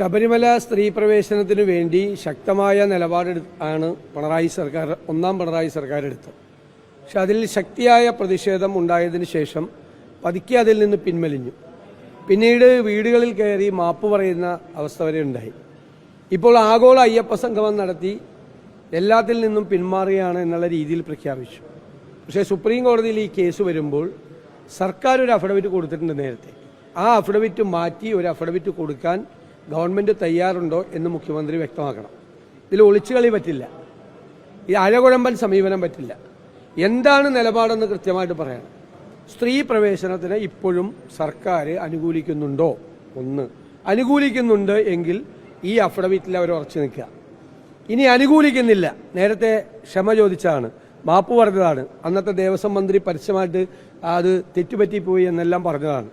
ശബരിമല സ്ത്രീ പ്രവേശനത്തിനു വേണ്ടി ശക്തമായ നിലപാടെടു ആണ് പിണറായി സർക്കാർ ഒന്നാം പിണറായി സർക്കാർ എടുത്തത്. പക്ഷെ അതിൽ ശക്തിയായ പ്രതിഷേധം ഉണ്ടായതിനു ശേഷം പതുക്കെ അതിൽ നിന്ന് പിൻവലിഞ്ഞു. പിന്നീട് വീടുകളിൽ കയറി മാപ്പ് പറയുന്ന അവസ്ഥ വരെ ഉണ്ടായി. ഇപ്പോൾ ആഗോള അയ്യപ്പ സംഗമം നടത്തി എല്ലാത്തിൽ നിന്നും പിന്മാറുകയാണ് എന്നുള്ള രീതിയിൽ പ്രഖ്യാപിച്ചു. പക്ഷേ സുപ്രീം കോടതിയിൽ ഈ കേസ് വരുമ്പോൾ സർക്കാർ ഒരു അഫിഡവിറ്റ് കൊടുത്തിട്ടുണ്ട് നേരത്തെ. ആ അഫിഡവിറ്റ് മാറ്റി ഒരു അഫിഡവിറ്റ് കൊടുക്കാൻ ഗവൺമെന്റ് തയ്യാറുണ്ടോ എന്ന് മുഖ്യമന്ത്രി വ്യക്തമാക്കണം. ഇതിൽ ഒളിച്ചുകളി പറ്റില്ല. ഈ അഴകുഴമ്പൻ സമീപനം പറ്റില്ല. എന്താണ് നിലപാടെന്ന് കൃത്യമായിട്ട് പറയണം. സ്ത്രീ പ്രവേശനത്തിന് ഇപ്പോഴും സർക്കാർ അനുകൂലിക്കുന്നുണ്ടോ? ഒന്ന്. അനുകൂലിക്കുന്നുണ്ട് എങ്കിൽ ഈ അഫിഡവിറ്റിൽ അവർ ഉറച്ചു നിൽക്കുക. ഇനി അനുകൂലിക്കുന്നില്ല. നേരത്തെ ക്ഷമ ചോദിച്ചാണ്. മാപ്പ് പറഞ്ഞതാണ്. അന്നത്തെ ദേവസ്വം മന്ത്രി പരസ്യമായിട്ട് അത് തെറ്റുപറ്റിപ്പോയി എന്നെല്ലാം പറഞ്ഞതാണ്.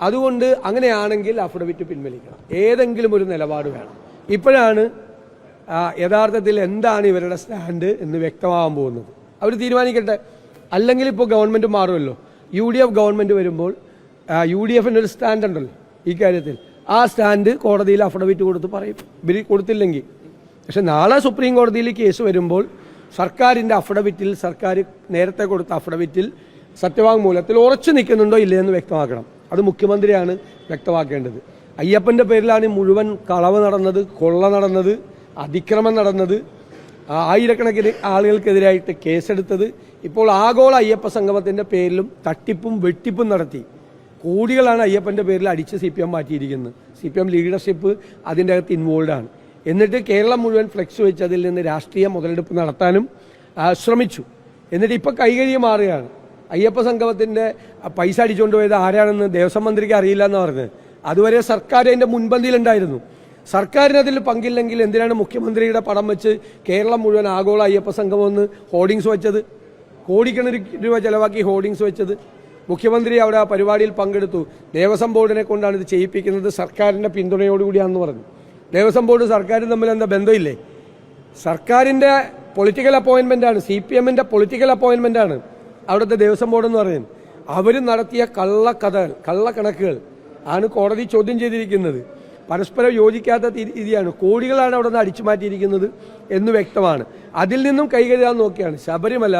അതുകൊണ്ട് അങ്ങനെയാണെങ്കിൽ അഫിഡവിറ്റ് പിൻവലിക്കണം. ഏതെങ്കിലും ഒരു നിലപാട് വേണം. ഇപ്പോഴാണ് യഥാർത്ഥത്തിൽ എന്താണ് ഇവരുടെ സ്റ്റാൻഡ് എന്ന് വ്യക്തമാകാൻ പോകുന്നത്. അവർ തീരുമാനിക്കട്ടെ. അല്ലെങ്കിൽ ഇപ്പോൾ ഗവൺമെന്റ് മാറുമല്ലോ. യു ഡി എഫ് ഗവൺമെന്റ് വരുമ്പോൾ യു ഡി എഫിന്റെ ഒരു സ്റ്റാൻഡ് ഉണ്ടല്ലോ ഈ കാര്യത്തിൽ. ആ സ്റ്റാൻഡ് കോടതിയിൽ അഫിഡവിറ്റ് കൊടുത്ത് പറയും. ബിൽ കൊടുത്തില്ലെങ്കിൽ. പക്ഷെ നാളെ സുപ്രീം കോടതിയിൽ കേസ് വരുമ്പോൾ സർക്കാരിന്റെ അഫിഡവിറ്റിൽ സർക്കാർ നേരത്തെ കൊടുത്ത അഫിഡവിറ്റിൽ സത്യവാങ്മൂലത്തിൽ ഉറച്ചു നിൽക്കുന്നുണ്ടോ ഇല്ലയെന്ന് വ്യക്തമാക്കണം. അത് മുഖ്യമന്ത്രിയാണ് വ്യക്തമാക്കേണ്ടത്. അയ്യപ്പന്റെ പേരിലാണ് മുഴുവൻ കളവ് നടന്നത് കൊള്ള നടന്നത് അതിക്രമം നടന്നത്. ആയിരക്കണക്കിന് ആളുകൾക്കെതിരായിട്ട് കേസെടുത്തത്. ഇപ്പോൾ ആഗോള അയ്യപ്പ സംഗമത്തിന്റെ പേരിലും തട്ടിപ്പും വെട്ടിപ്പും നടത്തി. കോടികളാണ് അയ്യപ്പന്റെ പേരിൽ അടിച്ച് സി പി എം മാറ്റിയിരിക്കുന്നത്. സി പി എം ലീഡർഷിപ്പ് അതിന്റെ അകത്ത് ഇൻവോൾവ് ആണ്. എന്നിട്ട് കേരളം മുഴുവൻ ഫ്ലെക്സ് വെച്ച് അതിൽ നിന്ന് രാഷ്ട്രീയ മുതലെടുപ്പ് നടത്താനും ശ്രമിച്ചു. എന്നിട്ട് ഇപ്പം കൈകഴിയ മാറുകയാണ്. അയ്യപ്പ സംഗമത്തിന്റെ പൈസ അടിച്ചുകൊണ്ട് പോയത് ആരാണെന്ന് ദേവസ്വം മന്ത്രിക്ക് അറിയില്ല എന്ന് പറഞ്ഞത്. അതുവരെ സർക്കാർ അതിന്റെ മുൻപന്തിയിലുണ്ടായിരുന്നു. സർക്കാരിന് അതിൽ പങ്കില്ലെങ്കിൽ എന്തിനാണ് മുഖ്യമന്ത്രിയുടെ പടം വെച്ച് കേരളം മുഴുവൻ ആഗോള അയ്യപ്പ സംഗമം എന്ന് ഹോർഡിങ്സ് വെച്ചത്? കോടിക്കണക്കിന് രൂപ ചെലവാക്കി ഹോർഡിങ്സ് വെച്ചത്. മുഖ്യമന്ത്രി അവിടെ ആ പരിപാടിയിൽ പങ്കെടുത്തു. ദേവസ്വം ബോർഡിനെ കൊണ്ടാണ് ഇത് ചെയ്യിപ്പിക്കുന്നത് സർക്കാരിന്റെ പിന്തുണയോടുകൂടിയാണെന്ന് പറഞ്ഞു. ദേവസ്വം ബോർഡ് സർക്കാരും തമ്മിൽ എന്താ ബന്ധമില്ലേ? സർക്കാരിന്റെ പൊളിറ്റിക്കൽ അപ്പോയിന്റ്മെന്റ് ആണ് സി പി എമ്മിന്റെ പൊളിറ്റിക്കൽ അപ്പോയിന്റ്മെന്റ് ആണ്. അവിടുത്തെ ദേവസ്വം ബോർഡ് എന്ന് പറയും. അവർ നടത്തിയ കള്ളക്കഥ കള്ളക്കണക്കുകൾ ആണ് കോടതി ചോദ്യം ചെയ്തിരിക്കുന്നത്. പരസ്പരം യോജിക്കാത്ത രീതിയാണ്. കോടികളാണ് അവിടെ നിന്ന് അടിച്ചു മാറ്റിയിരിക്കുന്നത് എന്ന് വ്യക്തമാണ്. അതിൽ നിന്നും കൈകഴുകാൻ നോക്കിയാണ്. ശബരിമല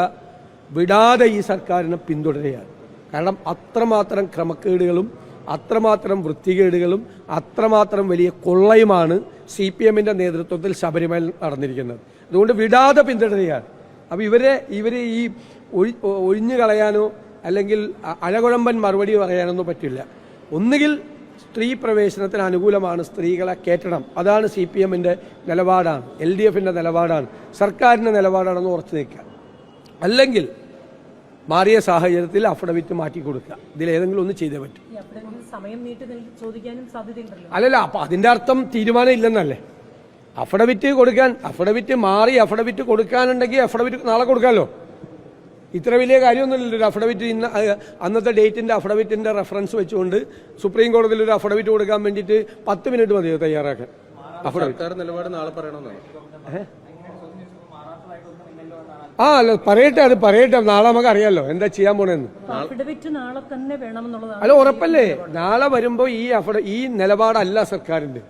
വിടാതെ ഈ സർക്കാരിനെ പിന്തുടരുകയാണ്. കാരണം അത്രമാത്രം ക്രമക്കേടുകളും അത്രമാത്രം വൃത്തികേടുകളും അത്രമാത്രം വലിയ കൊള്ളയുമാണ് സി പി എമ്മിന്റെ നേതൃത്വത്തിൽ ശബരിമല നടന്നിരിക്കുന്നത്. അതുകൊണ്ട് വിടാതെ പിന്തുടരുകയാണ്. അപ്പോൾ ഇവരെ ഇവരെ ഈ ഒഴി ഒഴിഞ്ഞു കളയാനോ അല്ലെങ്കിൽ അഴകുഴമ്പൻ മറുപടി പറയാനൊന്നും പറ്റില്ല. ഒന്നുകിൽ സ്ത്രീ പ്രവേശനത്തിന് അനുകൂലമാണ് സ്ത്രീകളെ കയറ്റണം. അതാണ് സി പി എമ്മിന്റെ നിലപാടാണ്. എൽ ഡി എഫിന്റെ നിലപാടാണ്. സർക്കാരിന്റെ നിലപാടാണെന്ന് ഉറച്ചു നിൽക്കുക. അല്ലെങ്കിൽ മാറിയ സാഹചര്യത്തിൽ അഫിഡവിറ്റ് മാറ്റി കൊടുക്കുക. ഇതിലേതെങ്കിലും ഒന്ന് ചെയ്തേ പറ്റും. അല്ലല്ല അപ്പൊ അതിന്റെ അർത്ഥം തീരുമാനം ഇല്ലെന്നല്ലേ? അഫിഡവിറ്റ് കൊടുക്കാൻ അഫിഡവിറ്റ് മാറി അഫിഡവിറ്റ് കൊടുക്കാനുണ്ടെങ്കിൽ അഫിഡവിറ്റ് നാളെ കൊടുക്കാമല്ലോ ഇത്ര വലിയ കാര്യമൊന്നുമില്ല ഒരു അഫിഡവിറ്റ് ഇന്ന് അന്നത്തെ ഡേറ്റിന്റെ അഫിഡവിറ്റിന്റെ റെഫറൻസ് വെച്ചുകൊണ്ട് സുപ്രീം കോടതിയിൽ ഒരു അഫിഡവിറ്റ് കൊടുക്കാൻ വേണ്ടിയിട്ട് പത്ത് മിനിറ്റ് മതി തയ്യാറാക്കാൻ? അഫിഡവിറ്റ് നിലപാട് നാളെ പറയണമെന്നാണ്. ആ അല്ല പറയട്ടെ അത് പറയട്ടെ. നാളെ നമുക്ക് അറിയാലോ എന്താ ചെയ്യാൻ പോണെന്ന്. അല്ല ഉറപ്പല്ലേ? നാളെ വരുമ്പോൾ ഈ അഫിഡ ഈ നിലപാടല്ല സർക്കാരിന്റെ.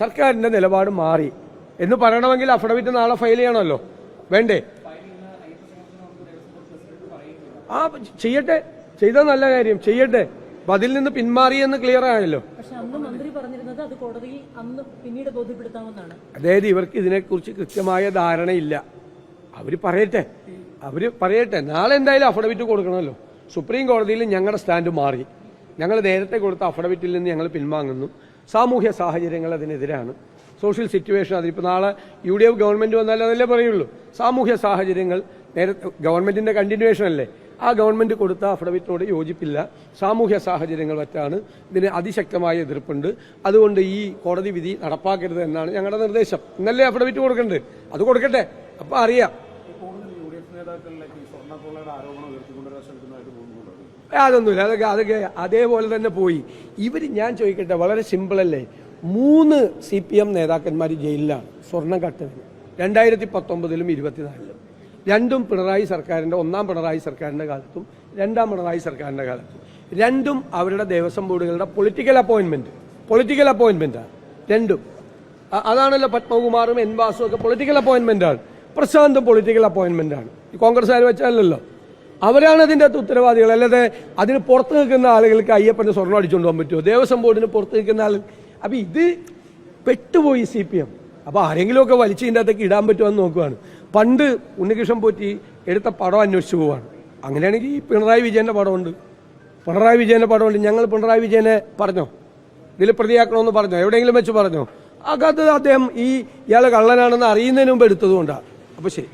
സർക്കാരിന്റെ നിലപാട് മാറി. എന്ന് പറയണമെങ്കിൽ അഫിഡവിറ്റ് നാളെ ഫയൽ ചെയ്യണമല്ലോ. വേണ്ടേ? ആ ചെയ്യട്ടെ. ചെയ്ത നല്ല കാര്യം. ചെയ്യട്ടെ. അപ്പൊ അതിൽ നിന്ന് പിന്മാറിയെന്ന് ക്ലിയർ ആണല്ലോ അതായത് ഇവർക്ക് ഇതിനെക്കുറിച്ച് കൃത്യമായ ധാരണയില്ല. അവർ പറയട്ടെ. അവർ പറയട്ടെ. നാളെ എന്തായാലും അഫിഡവിറ്റ് കൊടുക്കണമല്ലോ. സുപ്രീം കോടതിയിൽ ഞങ്ങളുടെ സ്റ്റാൻഡ് മാറി. ഞങ്ങൾ നേരത്തെ കൊടുത്ത അഫിഡവിറ്റിൽ നിന്ന് ഞങ്ങൾ പിൻവാങ്ങുന്നു. സാമൂഹ്യ സാഹചര്യങ്ങൾ അതിനെതിരാണ്. സോഷ്യൽ സിറ്റുവേഷൻ അതിപ്പോൾ നാളെ യു ഡി എഫ് ഗവൺമെന്റ് വന്നാൽ അതല്ലേ പറയുള്ളൂ. സാമൂഹ്യ സാഹചര്യങ്ങൾ നേരത്തെ ഗവൺമെന്റിന്റെ കണ്ടിന്യൂവേഷൻ അല്ലേ? ആ ഗവൺമെന്റ് കൊടുത്ത അഫിഡവിറ്റിനോട് യോജിപ്പില്ല. സാമൂഹ്യ സാഹചര്യങ്ങൾ വറ്റാണ് ഇതിന് അതിശക്തമായ എതിർപ്പുണ്ട്. അതുകൊണ്ട് ഈ കോടതി വിധി നടപ്പാക്കരുത് എന്നാണ് ഞങ്ങളുടെ നിർദ്ദേശം. ഇന്നല്ലേ അഫിഡവിറ്റ് കൊടുക്കണ്ടേ? അത് കൊടുക്കട്ടെ. അപ്പൊ അറിയാം. അതൊന്നുമില്ല. അതൊക്കെ അതൊക്കെ അതേപോലെ തന്നെ പോയി. ഇവർ ഞാൻ ചോദിക്കട്ടെ വളരെ സിമ്പിൾ അല്ലേ? മൂന്ന് സി പി എം നേതാക്കന്മാർ ജയിലിലാണ്. സ്വർണം കട്ടതിന്. രണ്ടായിരത്തി പത്തൊമ്പതിലും ഇരുപത്തിനാലിലും. രണ്ടും പിണറായി സർക്കാരിന്റെ ഒന്നാം പിണറായി സർക്കാരിന്റെ കാലത്തും രണ്ടാം പിണറായി സർക്കാരിന്റെ കാലത്തും. രണ്ടും അവരുടെ ദേവസ്വം ബോർഡുകളുടെ പൊളിറ്റിക്കൽ അപ്പോയിന്റ്മെന്റ് പൊളിറ്റിക്കൽ അപ്പോയിന്റ്മെന്റാണ് രണ്ടും. അതാണല്ലോ പത്മകുമാറും എൻ വാസും ഒക്കെ പൊളിറ്റിക്കൽ അപ്പോയിന്റ്മെന്റാണ് പ്രശാന്തും പൊളിറ്റിക്കൽ അപ്പോയിന്റ്മെന്റാണ് കോൺഗ്രസ്സുകാർ വെച്ചാലല്ലോ. അവരാണ് അതിന്റെ അകത്ത് ഉത്തരവാദികൾ. അല്ലാതെ അതിന് പുറത്ത് നിൽക്കുന്ന ആളുകൾക്ക് അയ്യപ്പന്റെ സ്വർണം അടിച്ചുകൊണ്ട് പോകാൻ പറ്റുമോ? ദേവസ്വം ബോർഡിന് പുറത്ത് നിൽക്കുന്ന ആൾ അപ്പം ഇത് പെട്ടുപോയി സി പി എം. അപ്പോൾ ആരെങ്കിലുമൊക്കെ വലിച്ചതിന്റെ അകത്തേക്ക് ഇടാൻ പറ്റുമോ എന്ന് നോക്കുവാണ്. പണ്ട് ഉണ്ണികൃഷ്ണൻ പോറ്റി എടുത്ത പടം അന്വേഷിച്ചു പോവാണ്. അങ്ങനെയാണെങ്കിൽ പിണറായി വിജയന്റെ പടമുണ്ട്. പിണറായി വിജയന്റെ പടമുണ്ട്. ഞങ്ങൾ പിണറായി വിജയനെ പറഞ്ഞോ? ഇതിൽ പ്രതിയാക്കണമെന്ന് പറഞ്ഞോ? എവിടെയെങ്കിലും വെച്ച് പറഞ്ഞോ? അത് അദ്ദേഹം ഈ ഇയാൾ കള്ളനാണെന്ന് അറിയുന്നതിന് മുമ്പ് എടുത്തതുകൊണ്ടാണ് അപ്പോൾ ശരി.